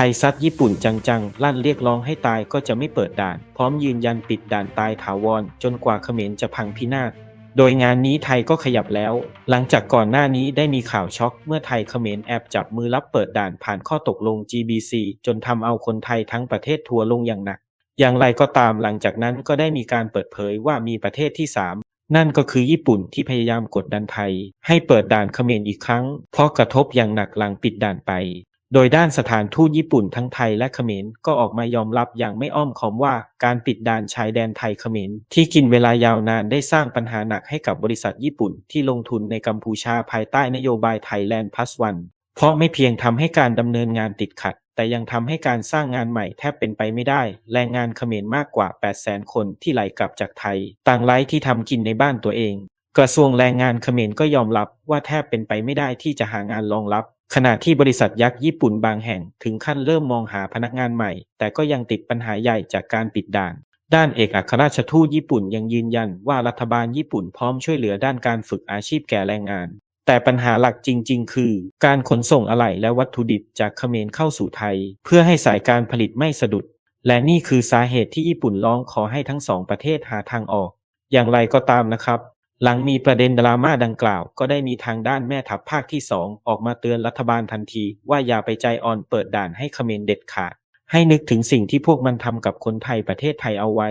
ไทยซัดญี่ปุ่นจังๆ ลั่นเรียกร้องให้ตายก็จะไม่เปิดด่าน พร้อมยืนยันปิดด่านตายถาวร จนกว่าเขมรจะพังพินาศ โดยงานนี้ไทยก็ขยับแล้ว หลังจากก่อนหน้านี้ได้มีข่าวช็อก เมื่อไทยเขมรแอบจับมือรับเปิดด่านผ่านข้อตกลง GBC จนทำเอาคนไทยทั้งประเทศทัวร์ลงอย่างหนัก อย่างไรก็ตามหลังจากนั้นก็ได้มีการเปิดเผยว่ามีประเทศที่ 3นั่นก็คือญี่ปุ่นที่พยายามกดดันไทย ให้เปิดด่านเขมรอีกครั้ง เพราะกระทบอย่างหนักหลังปิดด่านไป โดยด้านสถานทูตญี่ปุ่นทั้งไทยและเขมรก็ออกมายอมรับอย่างไม่อ้อมค้อมว่าการปิดด่านชายแดนไทยเขมรที่กินเวลายาวนานได้สร้างปัญหาหนักให้กับบริษัทญี่ปุ่นที่ลงทุนในกัมพูชาภายใต้นโยบายไทยแลนด์พ s วันเพราะไม่เพียงทำให้การดำเนินงานติดขัด แต่ยังทำให้การสร้างงานใหม่แทบเป็นไปไม่ได้ แรงงานเขมรมากกว่า 800,000 คนที่ไหลกลับจากไทย ต่างไร้ที่ทำกินในบ้านตัวเอง กระทรวงแรงงานเขมรก็ยอมรับว่าแทบเป็นไปไม่ได้ที่จะหางานรองรับ ขณะที่บริษัทยักษ์ญี่ปุ่นบางแห่งถึงขั้นเริ่มมองหาพนักงานใหม่ แต่ก็ยังติดปัญหาใหญ่จากการปิดด่าน ด้านเอกอัครราชทูตญี่ปุ่นยังยืนยันว่ารัฐบาลญี่ปุ่นพร้อมช่วยเหลือด้านการฝึกอาชีพแก่แรงงาน แต่ปัญหาหลักจริง ๆ คือ การขนส่งอะไหล่และวัตถุดิบจากเขมรเข้าสู่ไทย เพื่อให้สายการผลิตไม่สะดุด และนี่คือสาเหตุที่ญี่ปุ่นร้องขอให้ทั้งสองประเทศหาทางออก อย่างไรก็ตามนะครับ หลังมีประเด็นดราม่าดังกล่าว ก็ได้มีทางด้านแม่ทัพภาคที่ 2 ออกมาเตือนรัฐบาลทันที ว่าอย่าไปใจอ่อนเปิดด่านให้เขมรเด็ดขาด ให้นึกถึงสิ่งที่พวกมันทำกับคนไทยประเทศไทยเอาไว้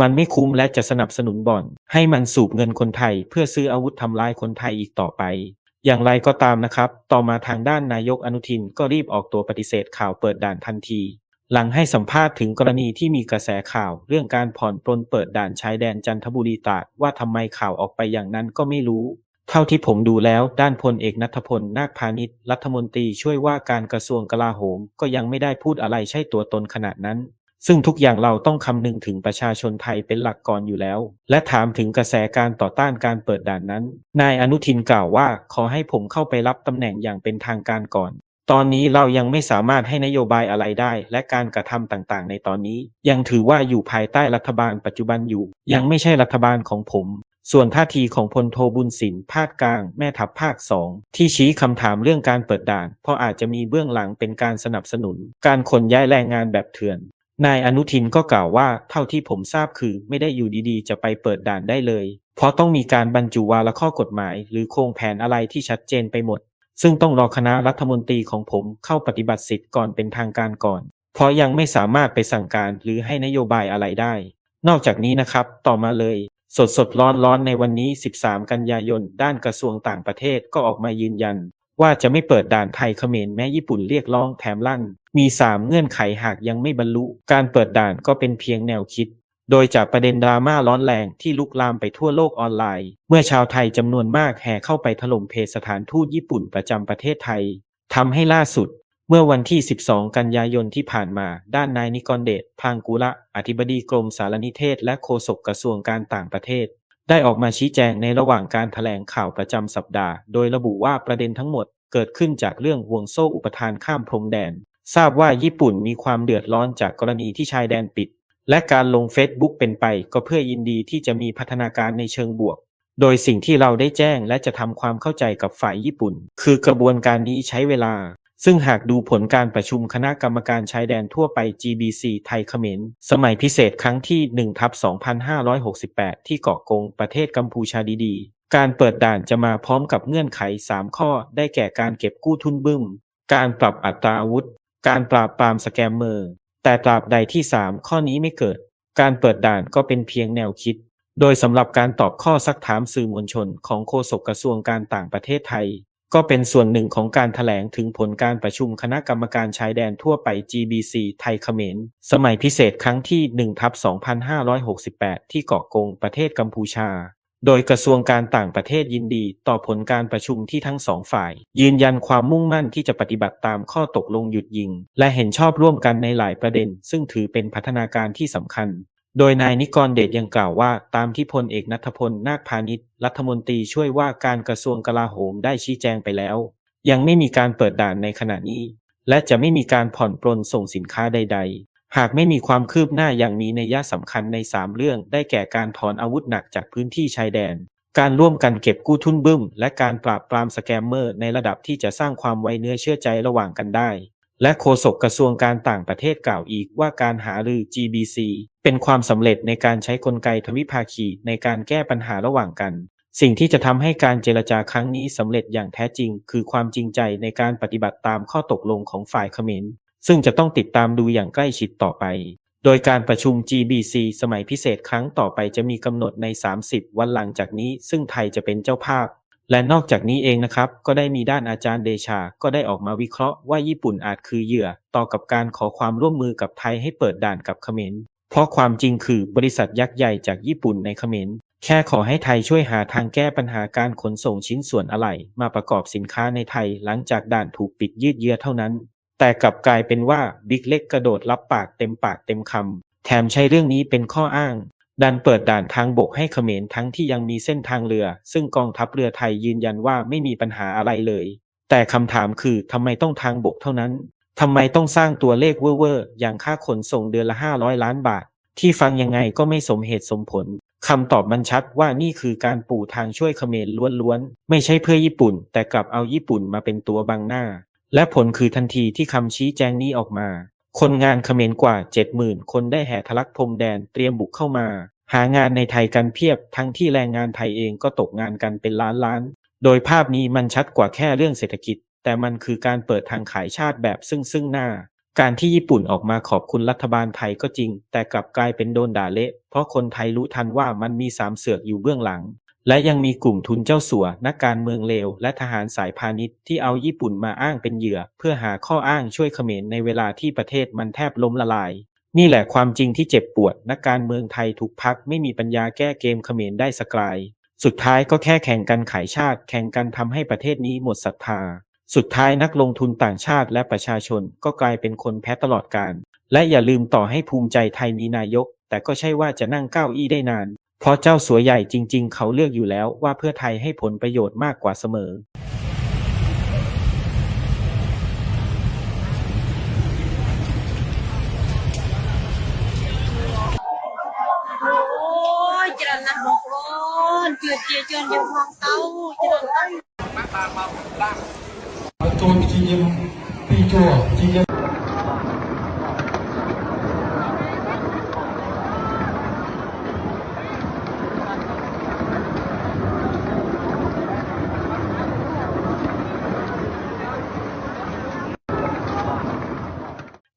มันไม่คุ้มและจะสนับสนุนบ่อน ให้มันสูบเงินคนไทย เพื่อซื้ออาวุธทำลายคนไทยอีกต่อไป อย่างไรก็ตามนะครับ ต่อมาทางด้านนายกอนุทินก็รีบออกตัวปฏิเสธข่าวเปิดด่านทันที หลังให้สัมภาษณ์ถึงกรณีที่มีกระแสข่าวเรื่องการผ่อนปลนเปิดด่านชายแดนจันทบุรีตราดว่าทำไมข่าวออกไปอย่างนั้นก็ไม่รู้ เท่าที่ผมดูแล้วด้านพลเอกนัทพลนาคพาณิชย์รัฐมนตรีช่วยว่าการกระทรวงกลาโหมก็ยังไม่ได้พูดอะไรใช่ตัวตนขนาดนั้น ซึ่งทุกอย่างเราต้องคำนึงถึงประชาชนไทยเป็นหลักก่อนอยู่แล้ว และถามถึงกระแสการต่อต้านการเปิดด่านนั้น นายอนุทินกล่าวว่าขอให้ผมเข้าไปรับตำแหน่งอย่างเป็นทางการก่อน ตอนนี้เรายังไม่สามารถให้นโยบายอะไรได้ และการกระทำต่างๆ ในตอนนี้ ยังถือว่าอยู่ภายใต้รัฐบาลปัจจุบันอยู่ ยังไม่ใช่รัฐบาลของผม ส่วนท่าทีของพลโทบุญสินภาคกลาง แม่ทัพภาคสองที่ชี้คำถามเรื่องการเปิดด่าน เพราะอาจจะมีเบื้องหลังเป็นการสนับสนุน การขนย้ายแรงงานแบบเถื่อนนายอนุทินก็กล่าวว่าเท่าที่ผมทราบคือไม่ได้อยู่ดีๆ จะไปเปิดด่านได้เลย เพราะต้องมีการบรรจุวาระข้อกฎหมาย หรือโครงแผนอะไรที่ชัดเจนไปหมด ซึ่งต้องรอคณะรัฐมนตรีของผมเข้าปฏิบัติสิทธิ์ก่อนเป็นทางการก่อน เพราะยังไม่สามารถไปสั่งการหรือให้นโยบายอะไรได้ นอกจากนี้นะครับ ต่อมาเลย สดสดร้อนร้อนในวันนี้ 13 กันยายน ด้านกระทรวงต่างประเทศก็ออกมายืนยัน ว่าจะไม่เปิดด่านไทยเขมรแม้ญี่ปุ่นเรียกร้องแถมลั่น มี 3 เงื่อนไขหากยังไม่บรรลุ การเปิดด่านก็เป็นเพียงแนวคิด โดยจากประเด็นดราม่าร้อนแรงที่ลุกลามไปทั่วโลกออนไลน์ เมื่อชาวไทยจำนวนมากแห่เข้าไปถล่มเพจสถานทูตญี่ปุ่นประจำประเทศไทยทำให้ล่าสุด เมื่อวันที่ 12 กันยายนที่ผ่านมา ด้านนายนิกรเดชพางกุละ อธิบดีกรมสารนิเทศ และโฆษกกระทรวงการต่างประเทศ ได้ออกมาชี้แจงในระหว่างการถแถลงข่าวประจำสัปดาห์ โดยระบุว่าประเด็นทั้งหมดเกิดขึ้นจากเรื่องห่วงโซ่อุปทานข้ามพรมแดน ทราบว่าญี่ปุ่นมีความเดือดร้อนจากกรณีที่ชายแดนปิด และการลงเฟซบุ๊กเป็นไปก็เพื่อยินดีที่จะมีพัฒนาการในเชิงบวก โดยสิ่งที่เราได้แจ้งและจะทำความเข้าใจกับฝ่ายญี่ปุ่น คือกระบวนการนี้ใช้เวลา ซึ่งหากดูผลการประชุมคณะกรรมการชายแดนทั่วไป GBC ไทยเขมรสมัยพิเศษครั้งที่1ทับ2568 ที่เกาะกงประเทศกัมพูชาดีๆ การเปิดด่านจะมาพร้อมกับเงื่อนไข 3 ข้อ ได้แก่การเก็บกู้ทุนบึ้ม การปรับอัตราอาวุธ การปราบปรามสแกมเมอร์ แต่ตราบใดที่ 3 ข้อนี้ไม่เกิด การเปิดด่านก็เป็นเพียงแนวคิด โดยสำหรับการตอบข้อซักถามสื่อมวลชนของโฆษกกระทรวงการต่างประเทศไทย ก็เป็นส่วนหนึ่งของการถแถลงถึงผลการประชุมคณะกรรมการชายแดนทั่วไป GBC ไทยเขมร สมัยพิเศษครั้งที่1ทับ2568 ที่เกาะกงประเทศกัมพูชา โดยกระทรวงการต่างประเทศยินดีต่อผลการประชุมที่ทั้งสองฝ่าย ยืนยันความมุ่งมั่นที่จะปฏิบัติตามข้อตกลงหยุดยิง และเห็นชอบร่วมกันในหลายประเด็น ซึ่งถือเป็นพัฒนาการที่สำคัญ โดยนายนิกรเดชยังกล่าวว่า ตามที่พลเอกนัทพลนาคพาณิชย์รัฐมนตรีช่วยว่าการกระทรวงกลาโหมได้ชี้แจงไปแล้ว ยังไม่มีการเปิดด่านในขณะนี้ และจะไม่มีการผ่อนปลนส่งสินค้าใด ๆ หากไม่มีความคืบหน้าอย่างมีนัยสำคัญใน 3 เรื่อง ได้แก่การถอนอาวุธหนักจากพื้นที่ชายแดน การร่วมกันเก็บกู้ทุนบึ้ม และการปราบปรามสแกมเมอร์ ในระดับที่จะสร้างความไว้เนื้อเชื่อใจระหว่างกันได้ และโฆษกกระทรวงการต่างประเทศกล่าวอีกว่าการหารือ GBC เป็นความสำเร็จในการใช้กลไกทวิภาคีในการแก้ปัญหาระหว่างกัน สิ่งที่จะทำให้การเจรจาครั้งนี้สำเร็จอย่างแท้จริง คือความจริงใจในการปฏิบัติตามข้อตกลงของฝ่ายเขมร ซึ่งจะต้องติดตามดูอย่างใกล้ชิดต่อไป โดยการประชุม GBC สมัยพิเศษครั้งต่อไปจะมีกำหนดใน 30 วันหลังจากนี้ ซึ่งไทยจะเป็นเจ้าภาพ และนอกจากนี้เองนะครับ ก็ได้มีด้านอาจารย์เดชา ก็ได้ออกมาวิเคราะห์ว่าญี่ปุ่นอาจคือเหยื่อ ต่อกับการขอความร่วมมือกับไทยให้เปิดด่านกับเขมร เพราะความจริงคือบริษัทยักษ์ใหญ่จากญี่ปุ่นในเขมรแค่ขอให้ไทยช่วยหาทางแก้ปัญหาการขนส่งชิ้นส่วนอะไหล่มาประกอบสินค้าในไทยหลังจากด่านถูกปิดยืดเยื้อเท่านั้น แต่กลับกลายเป็นว่าบิ๊กเล็กกระโดดรับปากเต็มปากเต็มคำ แถมใช้เรื่องนี้เป็นข้ออ้าง ดันเปิดด่านทางบกให้เขมรทั้งที่ยังมีเส้นทางเรือ ซึ่งกองทัพเรือไทยยืนยันว่าไม่มีปัญหาอะไรเลย แต่คำถามคือทำไมต้องทางบกเท่านั้นทำไมต้องสร้างตัวเลขเว่อร์ๆอย่างค่าขนส่งเดือนละ 500 ล้านบาท ที่ฟังยังไงก็ไม่สมเหตุสมผลคำตอบมันชัดว่านี่คือการปูทางช่วยเขมรล้วนๆ ไม่ใช่เพื่อญี่ปุ่น แต่กลับเอาญี่ปุ่นมาเป็นตัวบังหน้า และผลคือทันทีที่คำชี้แจงนี้ออกมา คนงานเขมรกว่า 70,000 คนได้แห่ทะลักพรมแดนเตรียมบุกเข้ามา หางานในไทยกันเพียบทั้งที่แรงงานไทยเองก็ตกงานกันเป็นล้านล้านๆโดยภาพนี้มันชัดกว่าแค่เรื่องเศรษฐกิจ แต่มันคือการเปิดทางขายชาติแบบซึ่งซึ่งหน้า การที่ญี่ปุ่นออกมาขอบคุณรัฐบาลไทยก็จริง แต่กลับกลายเป็นโดนด่าเละ เพราะคนไทยรู้ทันว่ามันมีสามเสือกอยู่เบื้องหลัง และยังมีกลุ่มทุนเจ้าสัว นักการเมืองเลว และทหารสายพาณิชย์ที่เอาญี่ปุ่นมาอ้างเป็นเหยื่อ เพื่อหาข้ออ้างช่วยเขมรในเวลาที่ประเทศมันแทบล้มละลาย นี่แหละความจริงที่เจ็บปวด นักการเมืองไทยทุกพักไม่มีปัญญาแก้เกมเขมรได้สกลาย สุดท้ายก็แค่แข่งกันขายชาติ แข่งกันทำให้ประเทศนี้หมดศรัทธา สุดท้ายนักลงทุนต่างชาติและประชาชนก็กลายเป็นคนแพ้ตลอดการและอย่าลืมต่อให้ภูมิใจไทยมีนายก แต่ก็ใช่ว่าจะนั่งเก้าอี้ได้นาน เพราะเจ้าสัวใหญ่จริง ๆ เขาเลือกอยู่แล้วว่าเพื่อไทยให้ผลประโยชน์มากกว่าเสมอโอ้ยเจริญนะบางคนเจือเจียเจือนยังมองเต้าเจริญตั้ง tôi chỉ nhầm đi chùa chỉ nhầm